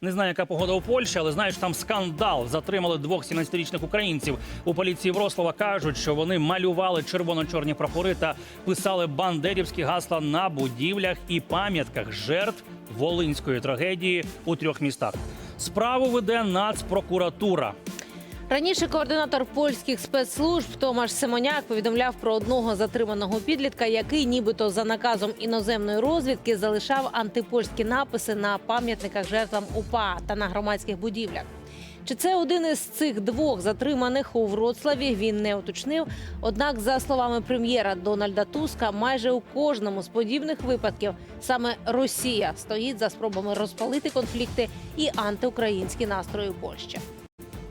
Не знаю, яка погода у Польщі, але знаєш, там скандал. Затримали двох 17-річних українців. У поліції Врослава кажуть, що вони малювали червоно-чорні прапори та писали бандерівські гасла на будівлях і пам'ятках жертв волинської трагедії у трьох містах. Справу веде Нацпрокуратура. Раніше координатор польських спецслужб Томаш Симоняк повідомляв про одного затриманого підлітка, який нібито за наказом іноземної розвідки залишав антипольські написи на пам'ятниках жертвам УПА та на громадських будівлях. Чи це один із цих двох затриманих у Вроцлаві? Він не уточнив. Однак, за словами прем'єра Дональда Туска, майже у кожному з подібних випадків саме Росія стоїть за спробами розпалити конфлікти і антиукраїнські настрої Польщі.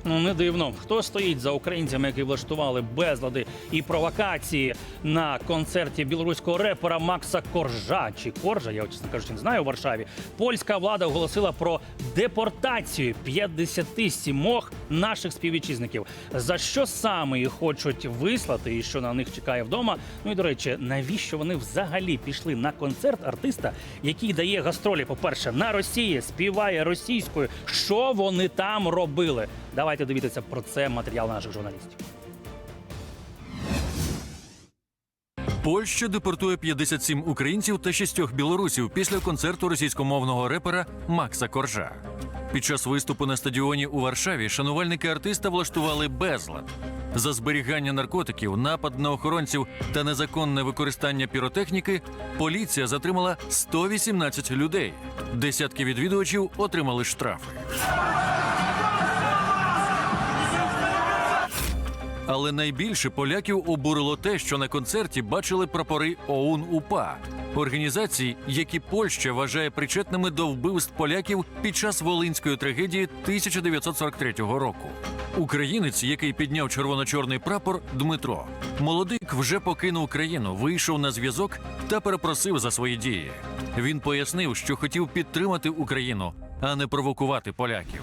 Ну не дивно, хто стоїть за українцями, які влаштували безлади і провокації на концерті білоруського репера Макса Коржа чи Коржа, я чесно кажучи, не знаю у Варшаві. Польська влада оголосила про депортацію 57 наших співвітчизників. За що саме їх хочуть вислати, і що на них чекає вдома? Ну і до речі, навіщо вони взагалі пішли на концерт артиста, який дає гастролі, по-перше, на Росії, співає російською. Що вони там робили? Давайте дивитися про це матеріал наших журналістів. Польща депортує 57 українців та шістьох білорусів після концерту російськомовного репера Макса Коржа. Під час виступу на стадіоні у Варшаві шанувальники артиста влаштували безлад. За зберігання наркотиків, напад на охоронців та незаконне використання піротехніки поліція затримала 118 людей. Десятки відвідувачів отримали штрафи. Але найбільше поляків обурило те, що на концерті бачили прапори ОУН УПА організацій, які Польща вважає причетними до вбивств поляків під час волинської трагедії 1943 року. Українець, який підняв червоно-чорний прапор, Дмитро молодик вже покинув країну, вийшов на зв'язок та перепросив за свої дії. Він пояснив, що хотів підтримати Україну, а не провокувати поляків.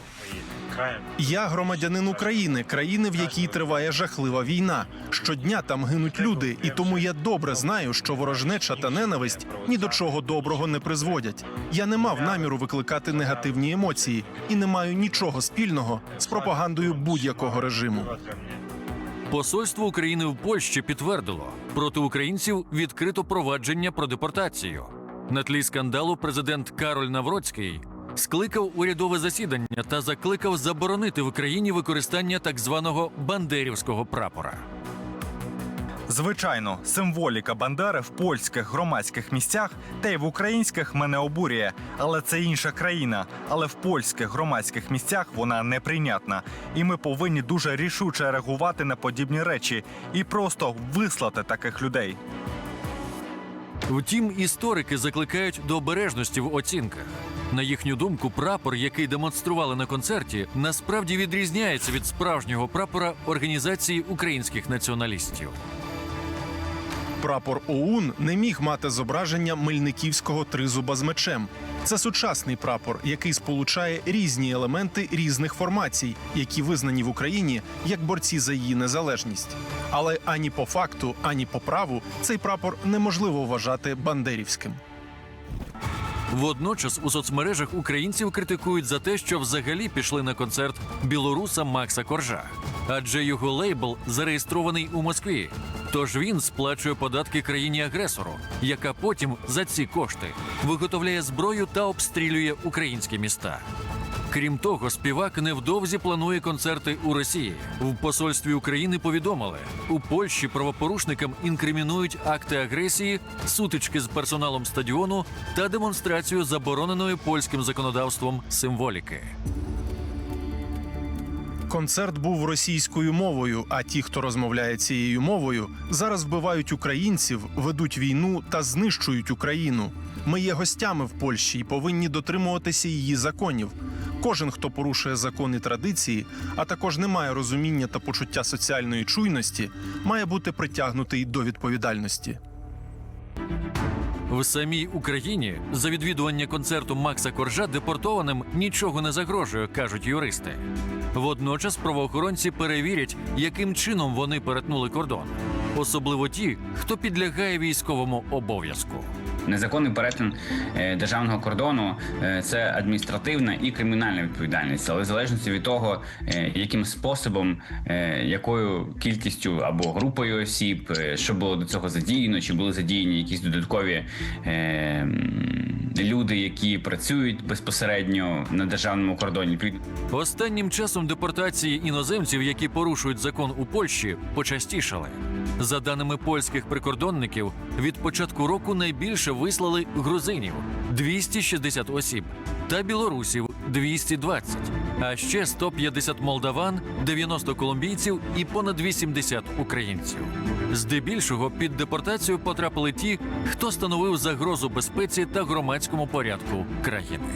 Я громадянин України, країни, в якій триває жахлива війна. Щодня там гинуть люди, і тому я добре знаю, що ворожнеча та ненависть ні до чого доброго не призводять. Я не мав наміру викликати негативні емоції і не маю нічого спільного з пропагандою будь-якого режиму. Посольство України в Польщі підтвердило, проти українців відкрито провадження про депортацію. На тлі скандалу президент Кароль Навроцький скликав урядове засідання та закликав заборонити в Україні використання так званого бандерівського прапора. Звичайно, символіка Бандери в польських громадських місцях та й в українських мене обурює, але це інша країна. Але в польських громадських місцях вона неприйнятна, і ми повинні дуже рішуче реагувати на подібні речі і просто вислати таких людей. Втім, історики закликають до обережності в оцінках. На їхню думку, прапор, який демонстрували на концерті, насправді відрізняється від справжнього прапора організації українських націоналістів. Прапор ОУН не міг мати зображення мельниківського тризуба з мечем. Це сучасний прапор, який сполучає різні елементи різних формацій, які визнані в Україні як борці за її незалежність. Але ані по факту, ані по праву цей прапор неможливо вважати бандерівським. Водночас у соцмережах українців критикують за те, що взагалі пішли на концерт білоруса Макса Коржа, адже його лейбл зареєстрований у Москві. Тож він сплачує податки країні-агресору, яка потім за ці кошти виготовляє зброю та обстрілює українські міста. Крім того, співак невдовзі планує концерти у Росії. В посольстві України повідомили, у Польщі правопорушникам інкримінують акти агресії, сутички з персоналом стадіону та демонстрацію забороненої польським законодавством символіки. Концерт був російською мовою, а ті, хто розмовляє цією мовою, зараз вбивають українців, ведуть війну та знищують Україну. Ми є гостями в Польщі і повинні дотримуватися її законів. Кожен, хто порушує закони традиції, а також не має розуміння та почуття соціальної чуйності, має бути притягнутий до відповідальності. В самій Україні за відвідування концерту Макса Коржа депортованим нічого не загрожує, кажуть юристи. Водночас правоохоронці перевірять, яким чином вони перетнули кордон, особливо ті, хто підлягає військовому обов'язку. Незаконний перетин е, державного кордону е, це адміністративна і кримінальна відповідальність, але в залежності від того, е, яким способом, якою кількістю або групою осіб, що було до цього задіяно, чи були задіяні якісь додаткові люди, які працюють безпосередньо на державному кордоні. Останнім часом депортації іноземців, які порушують закон у Польщі, почастішали. За даними польських прикордонників, від початку року найбільше вислали грузинів 260 осіб та білорусів 220, а ще 150 молдаван, 90 колумбійців і понад 80 українців. Здебільшого під депортацію потрапили ті, хто становив загрозу безпеці та громадському порядку країни.